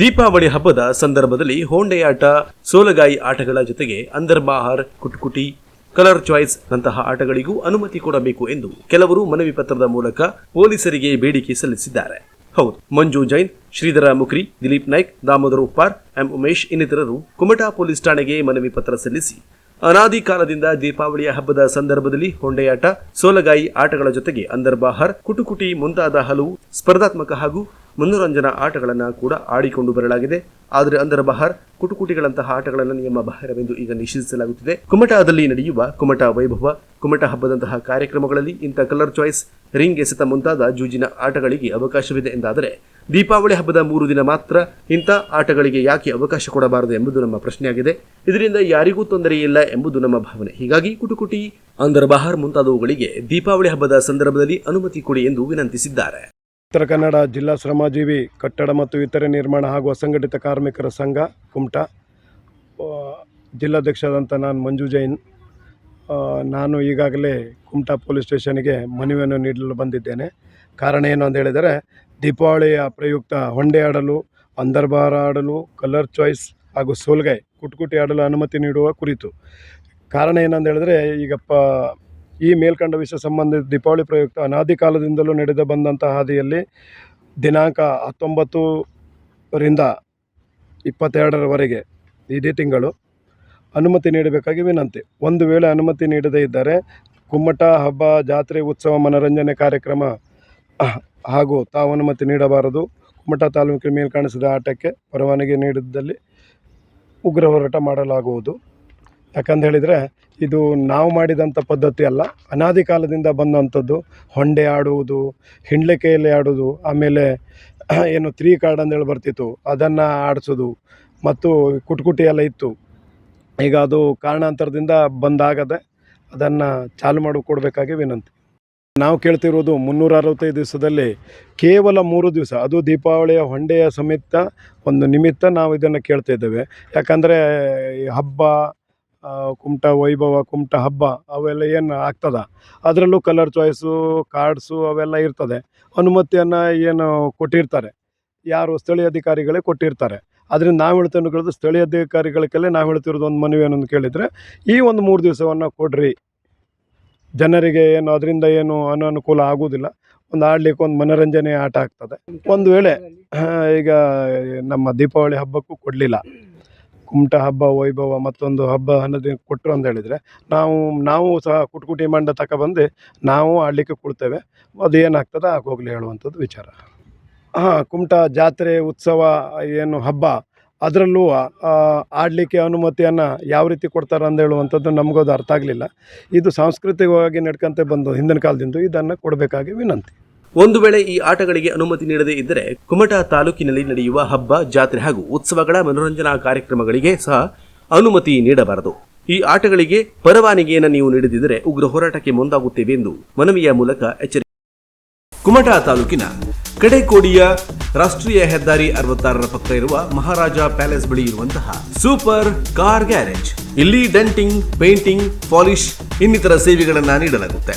ದೀಪಾವಳಿ ಹಬ್ಬದ ಸಂದರ್ಭದಲ್ಲಿ ಹೋಂಡೆಯಾಟ, ಸೋಲಗಾಯಿ ಆಟಗಳ ಜೊತೆಗೆ ಅಂದರ್ಬಾಹರ್ ಕುಟ್ಕುಟಿ, ಕಲರ್ ಚಾಯ್ಸ್ ನಂತಹ ಆಟಗಳಿಗೂ ಅನುಮತಿ ಕೊಡಬೇಕು ಎಂದು ಕೆಲವರು ಮನವಿ ಪತ್ರದ ಮೂಲಕ ಪೊಲೀಸರಿಗೆ ಬೇಡಿಕೆ ಸಲ್ಲಿಸಿದ್ದಾರೆ. ಹೌದು, ಮಂಜು ಜೈನ್, ಶ್ರೀಧರ ಮುಖ್ರಿ ದಿಲೀಪ್ ನಾಯ್ಕ್, ದಾಮೋದರ ಉಪ್ಪಾರ್, ಎಂ ಉಮೇಶ್ ಇನ್ನಿತರರು ಕುಮಟಾ ಪೊಲೀಸ್ ಠಾಣೆಗೆ ಮನವಿ ಪತ್ರ ಸಲ್ಲಿಸಿ, ಅನಾದಿ ಕಾಲದಿಂದ ದೀಪಾವಳಿಯ ಹಬ್ಬದ ಸಂದರ್ಭದಲ್ಲಿ ಹೊಂಡೆಯಾಟ, ಸೋಲಗಾಯಿ ಆಟಗಳ ಜೊತೆಗೆ ಅಂದರ್ಬಾಹರ್ ಕುಟುಕುಟಿ ಮುಂತಾದ ಹಲವು ಸ್ಪರ್ಧಾತ್ಮಕ ಹಾಗೂ ಮನೋರಂಜನಾ ಆಟಗಳನ್ನು ಕೂಡ ಆಡಿಕೊಂಡು ಬರಲಾಗಿದೆ. ಆದರೆ ಅಂದರ ಬಹಾರ್ ಕುಟುಕುಟಿಗಳಂತಹ ಆಟಗಳನ್ನು ನಿಯಮ ಬಾಹಿರವೆಂದು ಈಗ ನಿಷೇಧಿಸಲಾಗುತ್ತಿದೆ. ಕುಮಟಾದಲ್ಲಿ ನಡೆಯುವ ಕುಮಟಾ ವೈಭವ, ಕುಮಟಾ ಹಬ್ಬದಂತಹ ಕಾರ್ಯಕ್ರಮಗಳಲ್ಲಿ ಇಂಥ ಕಲರ್ ಚಾಯ್ಸ್ ರಿಂಗ್ ಎಸೆತ ಮುಂತಾದ ಜೂಜಿನ ಆಟಗಳಿಗೆ ಅವಕಾಶವಿದೆ ಎಂದಾದರೆ, ದೀಪಾವಳಿ ಹಬ್ಬದ ಮೂರು ದಿನ ಮಾತ್ರ ಇಂಥ ಆಟಗಳಿಗೆ ಯಾಕೆ ಅವಕಾಶ ಕೊಡಬಾರದು ಎಂಬುದು ನಮ್ಮ ಪ್ರಶ್ನೆಯಾಗಿದೆ. ಇದರಿಂದ ಯಾರಿಗೂ ತೊಂದರೆಯಿಲ್ಲ ಎಂಬುದು ನಮ್ಮ ಭಾವನೆ. ಹೀಗಾಗಿ ಕುಟುಕುಟಿ ಅಂದರ್ಬಹಾರ್ ಮುಂತಾದವುಗಳಿಗೆ ದೀಪಾವಳಿ ಹಬ್ಬದ ಸಂದರ್ಭದಲ್ಲಿ ಅನುಮತಿ ಕೊಡಿ ಎಂದು ವಿನಂತಿಸಿದ್ದಾರೆ. ಉತ್ತರ ಕನ್ನಡ ಜಿಲ್ಲಾ ಶ್ರಮಜೀವಿ ಕಟ್ಟಡ ಮತ್ತು ಇತರೆ ನಿರ್ಮಾಣ ಹಾಗೂ ಅಸಂಘಟಿತ ಕಾರ್ಮಿಕರ ಸಂಘ, ಕುಮಟಾ. ಜಿಲ್ಲಾಧ್ಯಕ್ಷರಾದಂಥ ನಾನು ಮಂಜು ಜೈನ್. ನಾನು ಈಗಾಗಲೇ ಕುಮಟಾ ಪೊಲೀಸ್ ಸ್ಟೇಷನ್ಗೆ ಮನವಿಯನ್ನು ನೀಡಲು ಬಂದಿದ್ದೇನೆ. ಕಾರಣ ಏನು ಅಂತ ಹೇಳಿದರೆ, ದೀಪಾವಳಿಯ ಪ್ರಯುಕ್ತ ಹೊಂಡೆ ಆಡಲು, ಅಂದರ್ಬಾರ ಆಡಲು, ಕಲರ್ ಚಾಯ್ಸ್ ಹಾಗೂ ಸೋಲ್ಗೈ ಕುಟ್ಕುಟಿ ಆಡಲು ಅನುಮತಿ ನೀಡುವ ಕುರಿತು. ಕಾರಣ ಏನಂತ ಹೇಳಿದ್ರೆ ಈಗಪ್ಪ ಈ ಮೇಲ್ಕಂಡ ವಿಷಯ ಸಂಬಂಧಿತ ದೀಪಾವಳಿ ಪ್ರಯುಕ್ತ ಅನಾದಿ ಕಾಲದಿಂದಲೂ ನಡೆದು ಬಂದಂತಹ ಹಾದಿಯಲ್ಲಿ ದಿನಾಂಕ ಹತ್ತೊಂಬತ್ತರಿಂದ ಇಪ್ಪತ್ತೆರಡರವರೆಗೆ ಇದೇ ತಿಂಗಳು ಅನುಮತಿ ನೀಡಬೇಕಾಗಿ ವಿನಂತಿ. ಒಂದು ವೇಳೆ ಅನುಮತಿ ನೀಡದೇ ಇದ್ದರೆ ಕುಮ್ಮಟ ಹಬ್ಬ, ಜಾತ್ರೆ, ಉತ್ಸವ, ಮನರಂಜನೆ ಕಾರ್ಯಕ್ರಮ ಹಾಗೂ ತಾವು ಅನುಮತಿ ನೀಡಬಾರದು. ಕುಮ್ಮಟ ತಾಲೂಕಿನ ಮೇಲ್ಕಾಣಿಸಿದ ಆಟಕ್ಕೆ ಪರವಾನಗಿ ನೀಡಿದ್ದಲ್ಲಿ ಉಗ್ರ ಹೋರಾಟ ಮಾಡಲಾಗುವುದು. ಯಾಕಂತ ಹೇಳಿದರೆ, ಇದು ನಾವು ಮಾಡಿದಂಥ ಪದ್ಧತಿ ಅಲ್ಲ. ಅನಾದಿ ಕಾಲದಿಂದ ಬಂದಂಥದ್ದು, ಹೊಂಡೆ ಆಡುವುದು, ಹಿಂಡ್ಲಿಕೆಯಲ್ಲಿ ಆಡೋದು ಆಮೇಲೆ ಏನು ತ್ರೀ ಕಾರ್ಡ್ ಅಂತೇಳಿ ಬರ್ತಿತ್ತು, ಅದನ್ನು ಆಡಿಸೋದು, ಮತ್ತು ಕುಟ್ಕುಟಿ ಎಲ್ಲ ಇತ್ತು. ಈಗ ಅದು ಕಾರಣಾಂತರದಿಂದ ಬಂದಾಗದೆ ಅದನ್ನು ಚಾಲು ಮಾಡಿ ಕೊಡಬೇಕಾಗಿ ವಿನಂತಿ. ನಾವು ಕೇಳ್ತಿರೋದು ಮುನ್ನೂರ ಅರವತ್ತೈದು ದಿವಸದಲ್ಲಿ ಕೇವಲ ಮೂರು ದಿವಸ, ಅದು ದೀಪಾವಳಿಯ ಹೊಂಡೆಯ ಸಮೇತ ಒಂದು ನಿಮಿತ್ತ ನಾವು ಇದನ್ನು ಕೇಳ್ತಾ ಇದ್ದೇವೆ. ಯಾಕಂದರೆ ಹಬ್ಬ ಕುಮಟ ವೈಭವ, ಕುಮಟ ಹಬ್ಬ, ಅವೆಲ್ಲ ಏನು ಆಗ್ತದ? ಅದರಲ್ಲೂ ಕಲರ್ ಚಾಯ್ಸು ಕಾರ್ಡ್ಸು ಅವೆಲ್ಲ ಇರ್ತದೆ. ಅನುಮತಿಯನ್ನು ಏನು ಕೊಟ್ಟಿರ್ತಾರೆ. ಯಾರು ಸ್ಥಳೀಯ ಅಧಿಕಾರಿಗಳೇ ಕೊಟ್ಟಿರ್ತಾರೆ. ಅದರಿಂದ ನಾವು ಹೇಳ್ತೇನೆ ಕೇಳಿದ್ರೆ ಸ್ಥಳೀಯ ಅಧಿಕಾರಿಗಳಿಗೆಲ್ಲ ನಾವು ಹೇಳ್ತಿರೋದು ಒಂದು ಮನವಿ ಏನೊಂದು ಕೇಳಿದರೆ, ಈ ಒಂದು ಮೂರು ದಿವಸವನ್ನು ಕೊಡ್ರಿ. ಜನರಿಗೆ ಏನು, ಅದರಿಂದ ಏನು ಅನನುಕೂಲ ಆಗುವುದಿಲ್ಲ ಒಂದು ಆಡ್ಲಿಕ್ಕೆ ಒಂದು ಮನೋರಂಜನೆ ಆಟ ಆಗ್ತದೆ. ಒಂದು ವೇಳೆ ಈಗ ನಮ್ಮ ದೀಪಾವಳಿ ಹಬ್ಬಕ್ಕೂ ಕೊಡಲಿಲ್ಲ. ಕುಮಟ ಹಬ್ಬ, ವೈಭವ ಮತ್ತೊಂದು ಹಬ್ಬ ಅನ್ನೋದು ಕೊಟ್ಟರು ಅಂತ ಹೇಳಿದರೆ, ನಾವು ನಾವು ಸಹ ಕುಟುಕುಟಿ ಮಂಡ ತಗೊಬಂದು ನಾವು ಆಡಲಿಕ್ಕೆ ಕೊಡ್ತೇವೆ. ಅದು ಏನಾಗ್ತದೆ? ಆಗೋಗ್ಲಿ ಹೇಳುವಂಥದ್ದು ವಿಚಾರ. ಹಾಂ, ಕುಮಟ ಜಾತ್ರೆ, ಉತ್ಸವ, ಏನು ಹಬ್ಬ, ಅದರಲ್ಲೂ ಆಡಲಿಕ್ಕೆ ಅನುಮತಿಯನ್ನು ಯಾವ ರೀತಿ ಕೊಡ್ತಾರೆ ಅಂತ ಹೇಳುವಂಥದ್ದು ನಮಗೂ ಅದು ಅರ್ಥ ಆಗಲಿಲ್ಲ. ಇದು ಸಾಂಸ್ಕೃತಿಕವಾಗಿ ನಡ್ಕೊಂತ ಬಂದು ಹಿಂದಿನ ಕಾಲದಿಂದ ಇದನ್ನು ಕೊಡಬೇಕಾಗಿ ವಿನಂತಿ. ಒಂದು ವೇಳೆ ಈ ಆಟಗಳಿಗೆ ಅನುಮತಿ ನೀಡದೇ ಇದ್ದರೆ ಕುಮಟಾ ತಾಲೂಕಿನಲ್ಲಿ ನಡೆಯುವ ಹಬ್ಬ, ಜಾತ್ರೆ ಹಾಗೂ ಉತ್ಸವಗಳ ಮನೋರಂಜನಾ ಕಾರ್ಯಕ್ರಮಗಳಿಗೆ ಸಹ ಅನುಮತಿ ನೀಡಬಾರದು. ಈ ಆಟಗಳಿಗೆ ಪರವಾನಗಿಯನ್ನು ನೀವು ನೀಡದಿದ್ದರೆ ಉಗ್ರ ಹೋರಾಟಕ್ಕೆ ಮುಂದಾಗುತ್ತೇವೆ ಎಂದು ಮನವಿಯ ಮೂಲಕ ಎಚ್ಚರಿಕೆ ಕುಮಟಾ ತಾಲೂಕಿನ ಕಡೆಕೋಡಿಯ ರಾಷ್ಟ್ರೀಯ ಹೆದ್ದಾರಿ ಅರವತ್ತಾರರ ಪಕ್ಕ ಇರುವ ಮಹಾರಾಜ ಪ್ಯಾಲೇಸ್ ಬಳಿ ಇರುವಂತಹ ಸೂಪರ್ ಕಾರ್ ಗ್ಯಾರೇಜ್. ಇಲ್ಲಿ ಡೆಂಟಿಂಗ್, ಪೇಂಟಿಂಗ್, ಪಾಲಿಶ್ ಇನ್ನಿತರ ಸೇವೆಗಳನ್ನು ನೀಡಲಾಗುತ್ತೆ.